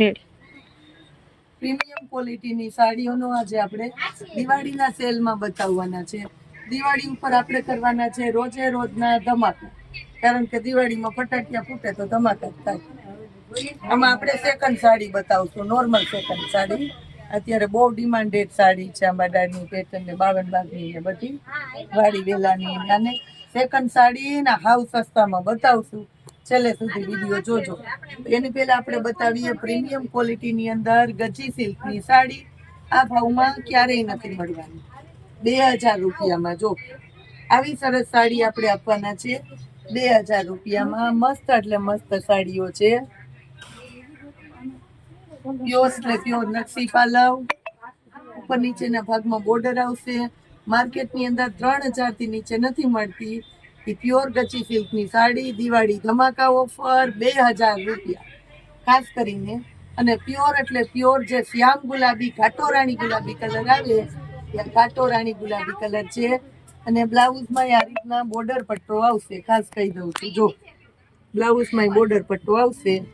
Ready premium ક્વોલિટીની સાડીઓનો આજે આપણે દિવાળીના સેલમાં બતાવવાના છે. દિવાળી ઉપર આપણે કરવાના છે રોજે રોજના ધમાકા. કારણ કે દિવાળીમાં ફટાકિયા ફૂટે તો ધમાકા થાય. આમાં આપણે સેકન્ડ સાડી બતાવશું નોર્મલ સેકન્ડ સાડી. અત્યારે બહુ ડિમાન્ડેડ સાડી છે આંબાડાની પેટર્ન ને બાવન બાગની ને બધી. વાડી વેલાની અને સેકન્ડ સાડી ના હાવ સસ્તામાં બતાવશું. છેલ્લે સુધી વીડિયો જોજો. એની પહેલા આપણે બતાવીએ પ્રીમિયમ ક્વોલિટીની અંદર ગજી સિલ્કની સાડી. આ ભાવમાં ક્યારેય નથી મળવાની. બે હજાર રૂપિયામાં જો. આવી સરસ સાડી આપણે આપવાના છે. બે હજાર રૂપિયામાં મસ્ત એટલે મસ્ત સાડીઓ છે. પ્યોર એટલે પ્યોર નકશી પાલવ. ઉપર નીચેના ભાગમાં બોર્ડર આવશે. માર્કેટની અંદર ત્રણ હજારથી નીચે નથી મળતી. એ પ્યોર ગચી સિલ્કની સાડી, દિવાળી ધમાકા ઓફર બે હજાર રૂપિયા. ખાસ કરીને, અને પ્યોર એટલે પ્યોર જે શ્યામ ગુલાબી ઘાટો રાણી ગુલાબી કલર આવે, ત્યાં ઘાટો રાણી ગુલાબી કલર છે. અને બ્લાઉઝમાં આ રીતના બોર્ડર પટ્ટો આવશે, ખાસ કહી દઉં છું. જો, બ્લાઉઝમાં બોર્ડર પટ્ટો આવશે,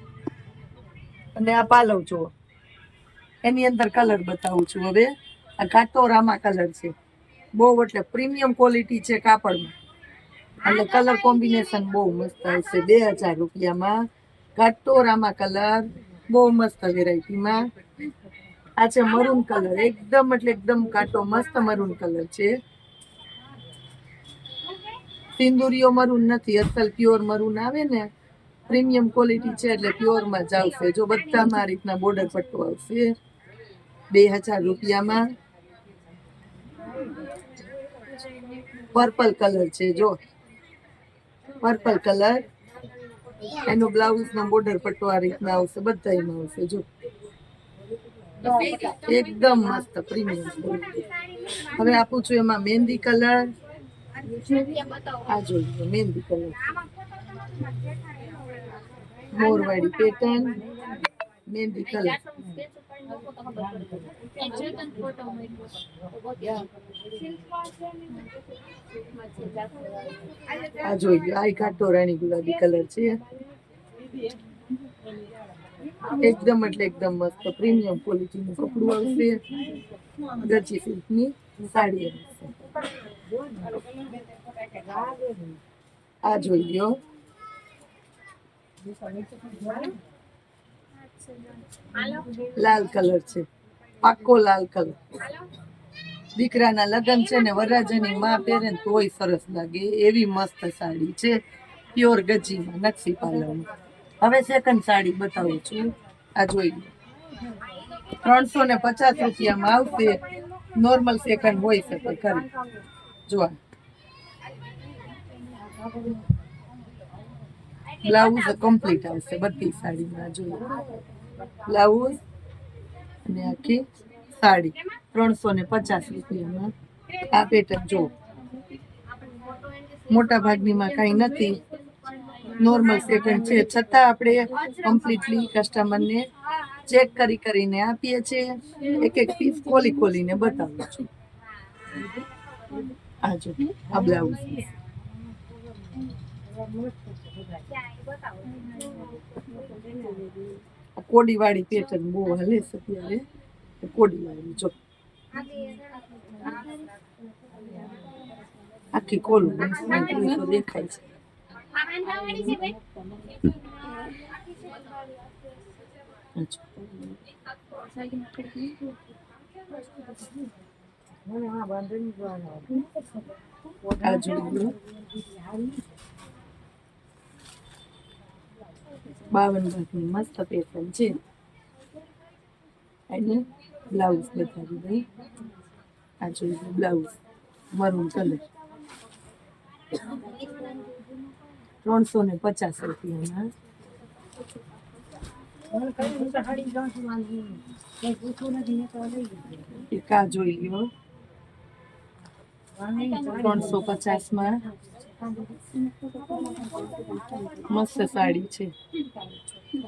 અને આ પાલવ જુઓ. એની અંદર કલર બતાવું છું હવે. આ ઘાટો રામા કલર છે. બહુ એટલે પ્રીમિયમ ક્વોલિટી છે કાપડમાં. એટલે કલર કોમ્બિનેશન બહુ મસ્ત હશે. બે હજાર રૂપિયામાં કટોરામાં કલર બહુ મસ્ત વેરાયટીમાં. આ છે મરૂન કલર. એકદમ એટલે એકદમ કાટો મસ્ત મરૂન કલર છે. સિંદુરીઓ મરૂન નથી. અસલ પ્યોર મરૂન આવે ને, પ્રીમિયમ ક્વોલિટી છે એટલે પ્યોરમાં જ આવશે. જો બધામાં આ રીતના બોર્ડર પટ્ટો આવશે, બે હજાર રૂપિયામાં. પર્પલ કલર છે, જો. પર્પલ કલર એનો બ્લાઉઝ નો બોર્ડર પટ્ટો આ રીતના આવશે બધામાં આવશે, જો. એકદમ મસ્ત પ્રીમિયમ હવે આપું છું એમાં મહેંદી કલર આ જોઈએ મહેંદી કલર મોરવાડી પેટર્ન મહેંદી કલર આ જોઈએ આ ઘાટો રાણી ગુલાબી કલર છે. એકદમ એટલે એકદમ મસ્ત પ્રીમિયમ ક્વોલિટી નું કપડું આવશે. ગચી સિલ્કની સાડી આવશે. આ જોઈ લ્યો. લાલ કલર છે. પાક્કો લાલ કલર. દીકરાના લગ્ન છે ને વરરાજાની માં પહેરે ને તોય સરસ લાગે. એવી મસ્ત સાડી છે. પ્યોર ગજીમાં નકશી પાલવમાં હવે સેકન્ડ સાડી બતાવું છું. આ જોઈ લો. ત્રણસો ને પચાસ રૂપિયામાં આવશે. નોર્મલ સેકન્ડ હોય શકે ખરી. જો આ. બ્લાઉઝ કમ્પ્લીટ આવશે બધી સાડીમાં જોઈએ બ્લાઉઝ અને આખી સાડી ત્રણસો ને પચાસ રૂપિયામાં. આ પેટર્ન જો મોટા ભાગનીમાં કાંઈ નથી. નોર્મલ પેટર્ન છે. છતાં આપણે કમ્પ્લીટલી કસ્ટમરને ચેક કરી કરીને આપીએ છીએ. એક એક પીસ ખોલી ખોલીને બતાવું છું. આ જો, આ બ્લાઉઝ. આ કોડીવાળી પેટર્ન બહુ હાલે છે અત્યારે કોડીવાળી જો. આખી કોલું દેખાય છે. આ જો. આ જોઈ લો બાવન ભાગની મસ્ત પેટર્ન છે. અને બ્લાઉઝ બતાવી દઈ આ જોઈ લો બ્લાઉઝ મરૂન કલર ત્રણસો ને પચાસ રૂપિયામાં. એક આ જોઈ લ્યો ત્રણસો પચાસમાં. મસ્ત સાડી છે.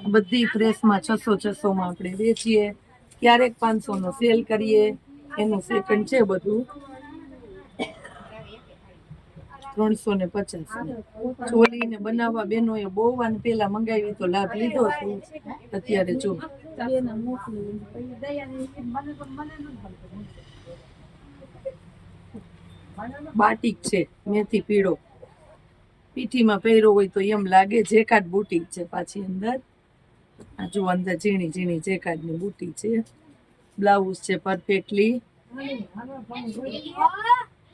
બધી ફ્રેશમાં છસો છસો માં આપણે વેચીએ. ક્યારેક પાંચસો નો સેલ કરીએ. એનું સેકન્ડ છે બધું. ત્રણસો ને પચાસ ચોલી ને બનાવવા બેનો એ બહુ વાર પેલા મંગાવી તો લાભ લીધો હતો અત્યારે જો. બાટિક છે. મેથી પીળો. પીઠીમાં પહેર્યો હોય તો એમ લાગે જેકાટ બુટીક છે પાછી અંદર. આ અંદર ઝીણી ઝીણી જેકાટની બુટી છે. બ્લાઉઝ છે પરફેક્ટલી.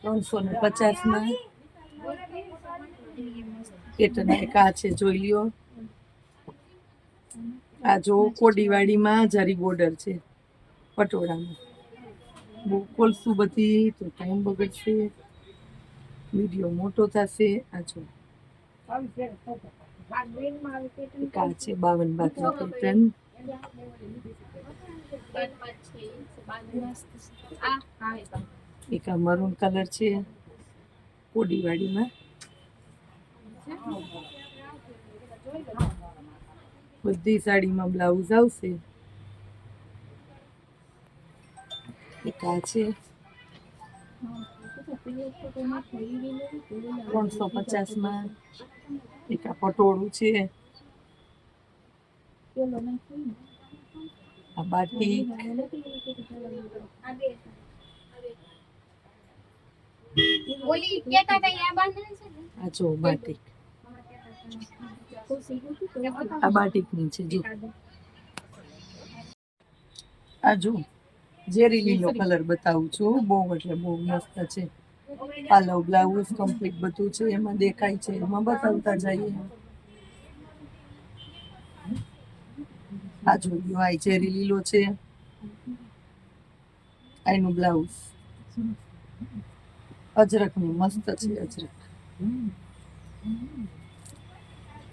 ત્રણસો ને પચાસમાં પેટર્ન આ છે જોઈ લ્યો. આ જો કોડીવાડીમાં જરી બોર્ડર છે પટોળામાં. બહુ ખોલશું બધી, તો ટાઈમ બગડશે. વીડિયો મોટો થશે. આ જો. છે બાવન બાદનું પેટર્ન એક આ મરૂન કલર છે કોડીવાડીમાં. બધી સાડીમાં બ્લાઉઝ આવશે. એક આ છે. ત્રણસો પચાસમાં એક આ પટોળું છે. આ હતા આ જો બાટિક આ બાટિકની છે જો. આ જો ઝેરી લીલો કલર બતાવું છું બહુ એટલે બહુ મસ્ત છે. પાલવ બ્લાઉઝ કમ્પ્લીટ બધું છે, એમાં દેખાય છે. એમાં બતાવતા જઈએ. આ જોયું આ ચેરી લીલો છે. આનું બ્લાઉઝ અજરકનું મસ્ત છે, અજરક.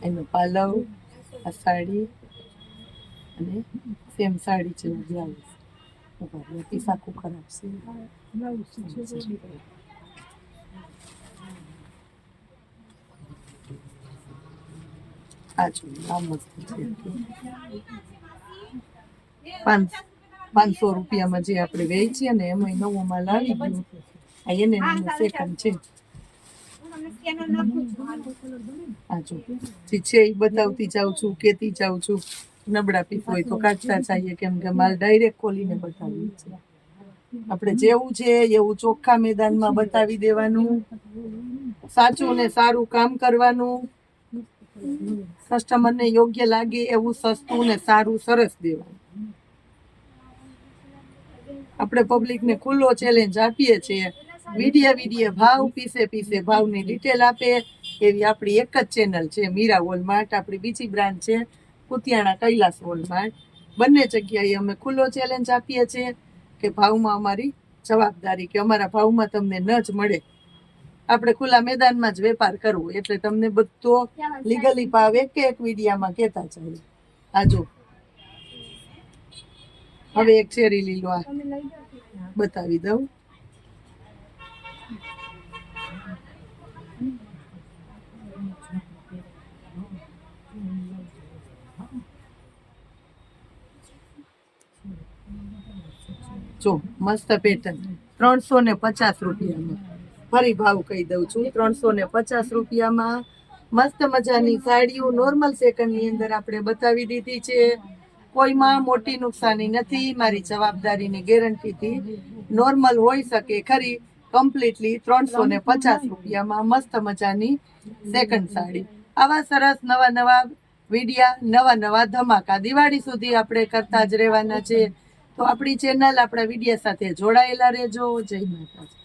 એનો પાલવ આ સાડી અને સેમ સાડી છે બ્લાઉઝ ખરાબ છે. આ જો આ મસ્ત છે પાંચ પાંચસો રૂપિયામાં જે આપણે વેચીએ ને એમાં નવો માલ આવી ગયો આ એનું સેકન્ડ છે. જે છે એ બતાવતી જાઉં છું, કેતી જાઉં છું. નબળા પીપ હોય તો કાચતા ચાહીએ કેમ કે માલ ડાયરેક્ટ ખોલીને બતાવી છે આપણે જેવું છે એવું ચોખ્ખા મેદાનમાં બતાવી દેવાનું. સાચું ને સારું કામ કરવાનું. કસ્ટમરને યોગ્ય લાગે એવું સસ્તું ને સારું સરસ દેવાનું આપણે પબ્લિકને ખુલ્લો ચેલેન્જ આપીએ છીએ. વિડીએ વિડીએ ભાવ, પીસે પીસે ભાવની ડિટેલ આપે. એવી આપણી એક જ ચેનલ છે, મીરા વોલમાર્ટ આપણી બીજી બ્રાન્ડ છે, કુતિયાણા કૈલાસ વોલમાર્ટ બંને જગ્યાએ અમે ખુલ્લો ચેલેન્જ આપીએ છીએ કે ભાવમાં અમારી જવાબદારી કે અમારા ભાવમાં તમને ન જ મળે આપણે ખુલ્લા મેદાનમાં જ વેપાર કરવો એટલે તમને બધો લીગલી ભાવ એક એક વિડીયામાં કહેતા ચાલે આ જો. હવે એક ચેરી લીલો આ. બતાવી દઉં. જો મસ્ત પેટર્ન ત્રણસો ને પચાસ રૂપિયામાં. ફરી ભાવ કહી દઉં છું. ત્રણસો ને પચાસ રૂપિયામાં મસ્ત મજાની સાડીઓ નોર્મલ સેકન્ડની અંદર આપણે બતાવી દીધી છે. કોઈમાં મોટી નુકસાની નથી. મારી જવાબદારીની ગેરંટીથી નોર્મલ હોઈ શકે ખરી. કમ્પ્લીટલી ત્રણસો ને પચાસ રૂપિયામાં મસ્ત મજાની સેકન્ડ સાડી. આવા સરસ નવા નવા વિડિયા, નવા નવા ધમાકા દિવાળી સુધી આપણે કરતા જ રહેવાના છે. તો આપણી ચેનલ આપણા વિડિયા સાથે જોડાયેલા રહેજો. જય માતાજી.